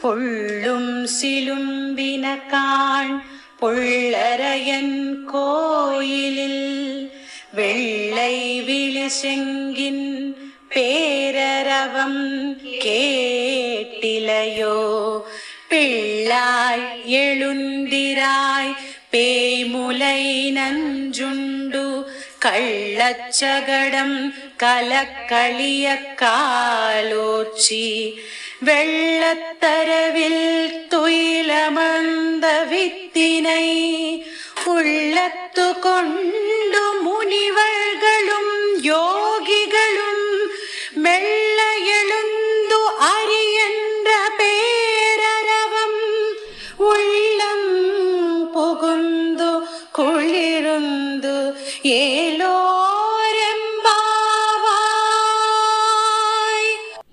பொள்ளும் சிலும்பினக்கான் பொள்ளரையன் கோயிலில் வெள்ளை விழி செங்கின் பேரரவம் கேட்டிலையோ? பிள்ளாய் எழுந்திராய் பேய்முலை நஞ்சுண்டு கள்ளச்சகடம் കലക്കളിയക്കാലോച്ചി വെള്ളത്തരവിൽ തുയിലമന്ത വിത്തിനൈ ഉള്ളത്തു കൊണ്ടു മുനിവകളും യോഗികളും മെള്ളയെഴുന്തു അരിയന്റെ പേരരവം ഉള്ളം പുകുന്തു കുളിരുന്തു ഏ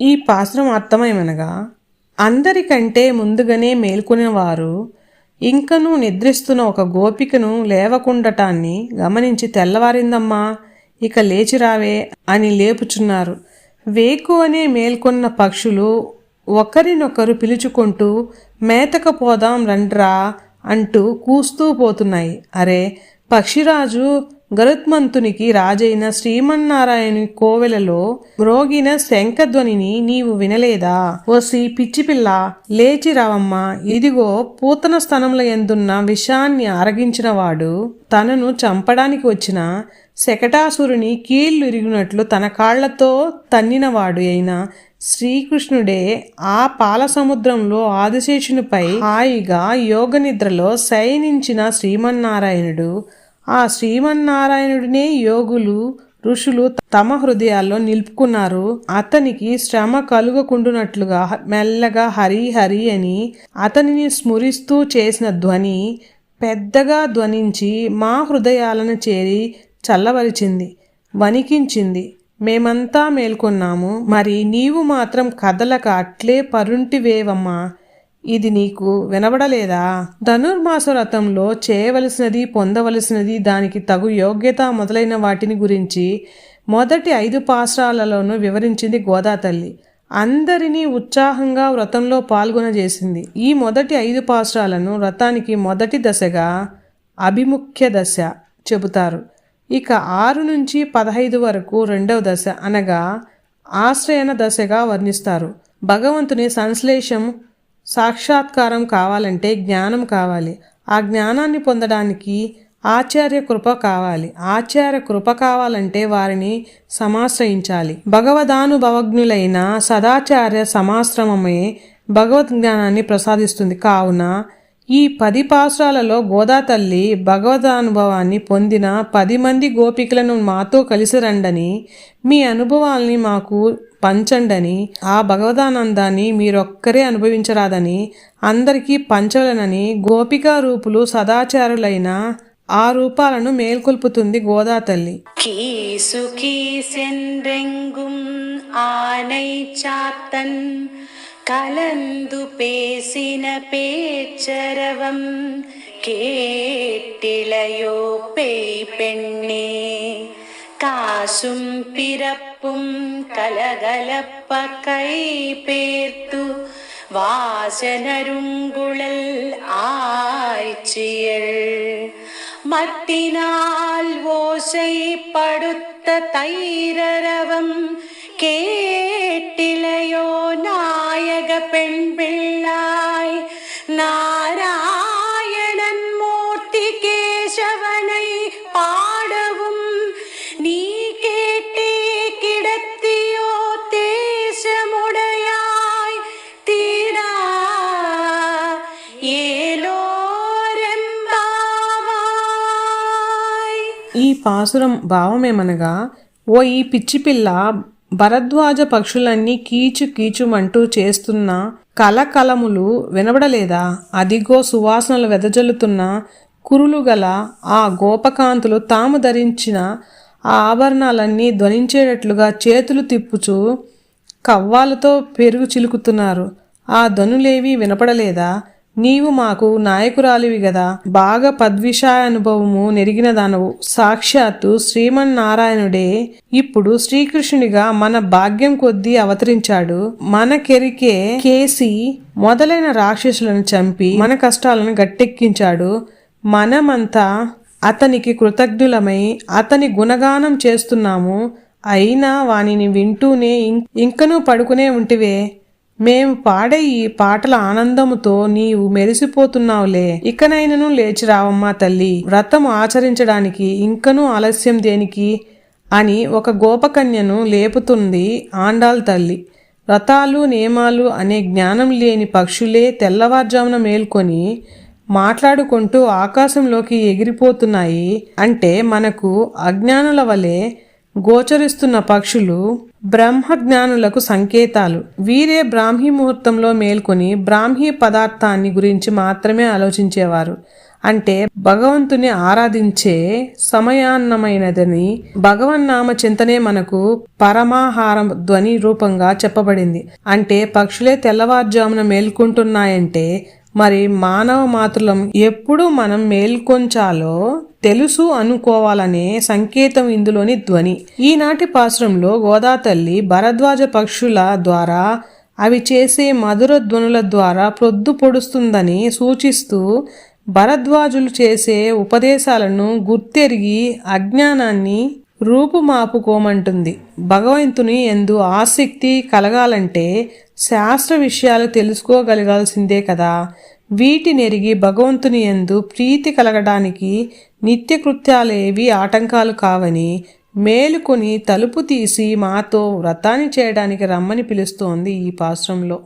ఈ పాశ్రం అర్థమేమనగా అందరికంటే ముందుగానే మేల్కొనేవారు ఇంకనూ నిద్రిస్తున్న ఒక గోపికను లేవకుండటాన్ని గమనించి తెల్లవారిందమ్మా ఇక లేచిరావే అని లేపుచున్నారు. వేకు అనే మేల్కొన్న పక్షులు ఒకరినొకరు పిలుచుకుంటూ మేతక పోదాం రండ్రా అంటూ కూస్తూ పోతున్నాయి. అరే పక్షిరాజు గరుత్మంతునికి రాజైన శ్రీమన్నారాయణి కోవెలలో మ్రోగిన శంఖధ్వనిని నీవు వినలేదా? ఓసి పిచ్చిపిల్ల లేచి రావమ్మా. ఇదిగో పూతన స్థనంలో ఎందున్న విషాన్ని అరగించినవాడు తనను చంపడానికి వచ్చిన శకటాసురుని కీళ్ళు ఇరిగినట్లు తన కాళ్ళతో తన్నినవాడు అయిన శ్రీకృష్ణుడే ఆ పాల సముద్రంలో ఆదిశేషునిపై హాయిగా యోగనిద్రలో శయనించిన శ్రీమన్నారాయణుడు ఆ శ్రీమన్నారాయణుడినే యోగులు ఋషులు తమ హృదయాల్లో నిలుపుకున్నారు. అతనికి శ్రమ కలుగకుండునట్లుగా మెల్లగా హరి హరి అని అతనిని స్మరిస్తూ చేసిన ధ్వని పెద్దగా ధ్వనించి మా హృదయాలను చేరి చల్లవరిచింది వణికించింది. మేమంతా మేల్కొన్నాము. మరి నీవు మాత్రం కదలక అట్లే పరుంటివేవమ్మా? ఇది నీకు వినబడలేదా? ధనుర్మాస వ్రతంలో చేయవలసినది పొందవలసినది దానికి తగు యోగ్యత మొదలైన వాటిని గురించి మొదటి ఐదు పాశ్రాలలోనూ వివరించింది గోదాతల్లి అందరినీ ఉత్సాహంగా వ్రతంలో పాల్గొనజేసింది. ఈ మొదటి ఐదు పాశ్రాలను వ్రతానికి మొదటి దశగా అభిముఖ్య దశ చెబుతారు. ఇక ఆరు నుంచి పదహైదు వరకు రెండవ దశ అనగా ఆశ్రయణ దశగా వర్ణిస్తారు. భగవంతుని సంశ్లేషం సాక్షాత్కారం కావాలంటే జ్ఞానం కావాలి. ఆ జ్ఞానాన్ని పొందడానికి ఆచార్య కృప కావాలి. ఆచార్య కృప కావాలంటే వారిని సమాశ్రయించాలి. భగవదానుభవజ్ఞులైన సదాచార్య సమాశ్రమమే భగవద్ జ్ఞానాన్ని ప్రసాదిస్తుంది. కావున ఈ పది పాశ్రాలలో గోదా తల్లి భగవదానుభవాన్ని పొందిన పది మంది గోపికలను మాతో కలిసి రండని మీ అనుభవాల్ని మాకు పంచండని ఆ భగవదానందాన్ని మీరొక్కరే అనుభవించరాదని అందరికీ పంచవలనని గోపికా రూపులు సదాచారులైన ఆ రూపాలను మేల్కొల్పుతుంది గోదా తల్లి கீசு കലന്തു പേസിന പേച്ചരവം കേട്ടിളയോ പെയ് പെണ്ണേ. കാശും പിറപ്പും കലകലപ്പ കൈ പേർത്തു. വാസനരുങ്കുഴൽ ആഴ്ചയൽ மத்தினால் ஓசைப்படுத்த தைரரவம் கேட்டிலையோ நாயக பெண் பிள்ளா పాసురం భావమేమనగా ఓ ఈ పిచ్చి పిల్ల భరద్వాజ పక్షులన్నీ కీచు కీచుమంటూ చేస్తున్న కలకలములు వినబడలేదా? అదిగో సువాసనలు వెదజల్లుతున్న కురులు గల ఆ గోపకాంతులు తాము ధరించిన ఆ ఆభరణాలన్నీ ధ్వనించేటట్లుగా చేతులు తిప్పుచూ కవ్వాలతో పెరుగు చిలుకుతున్నారు. ఆ ధనులేవి వినపడలేదా? నీవు మాకు నాయకురాలివి గదా. బాగా పద్విషాయ అనుభవము నెరిగిన దానవు. సాక్షాత్తు శ్రీమన్నారాయణుడే ఇప్పుడు శ్రీకృష్ణునిగా మన భాగ్యం కొద్దీ అవతరించాడు. మన కెరికే కేసి మొదలైన రాక్షసులను చంపి మన కష్టాలను గట్టెక్కించాడు. మనమంతా అతనికి కృతజ్ఞులమై అతని గుణగానం చేస్తున్నాము. అయినా వానిని వింటూనే ఇంకనూ పడుకునే ఉంటివే. మేము పాడే ఈ పాటల ఆనందముతో నీవు మెరిసిపోతున్నావులే. ఇకనైనను లేచి రావమ్మా తల్లి. వ్రతం ఆచరించడానికి ఇంకనూ ఆలస్యం దేనికి? అని ఒక గోపకన్యను లేపుతుంది ఆండాల్ తల్లి. వ్రతాలు నియమాలు అనే జ్ఞానం లేని పక్షులే తెల్లవారుజామున మేల్కొని మాట్లాడుకుంటూ ఆకాశంలోకి ఎగిరిపోతున్నాయి. అంటే మనకు అజ్ఞానుల వలె గోచరిస్తున్న పక్షులు బ్రహ్మజ్ఞానులకు సంకేతాలు. వీరే బ్రాహ్మీ ముహూర్తంలో మేల్కొని బ్రాహ్మీ పదార్థాన్ని గురించి మాత్రమే ఆలోచించేవారు. అంటే భగవంతుని ఆరాధించే సమయాన్నమైనదని భగవన్నామ చింతనే మనకు పరమాహారం ధ్వని రూపంగా చెప్పబడింది. అంటే పక్షులే తెల్లవారుజామున మేల్కొంటున్నాయంటే మరి మానవ మాతృలం ఎప్పుడు మనం మేల్కొంచాలో తెలుసు అనుకోవాలనే సంకేతం ఇందులోని ధ్వని. ఈనాటి పాశ్రంలో గోదా తల్లి భరద్వాజ పక్షుల ద్వారా అవి చేసే మధుర ధ్వనుల ద్వారా ప్రొద్దు పొడుస్తుందని సూచిస్తూ భరద్వాజులు చేసే ఉపదేశాలను గుర్తెరిగి అజ్ఞానాన్ని రూపుమాపుకోమంటుంది భగవంతుని ఎందు ఆసక్తి కలగాలంటే శాస్త్ర విషయాలు తెలుసుకోగలగాల్సిందే కదా. వీటినెరిగి భగవంతుని ఎందు ప్రీతి కలగడానికి నిత్యకృత్యాలేవి ఆటంకాలు కావని మేలుకొని తలుపు తీసి మాతో వ్రతాన్ని చేయడానికి రమ్మని పిలుస్తోంది ఈ పాశ్రంలో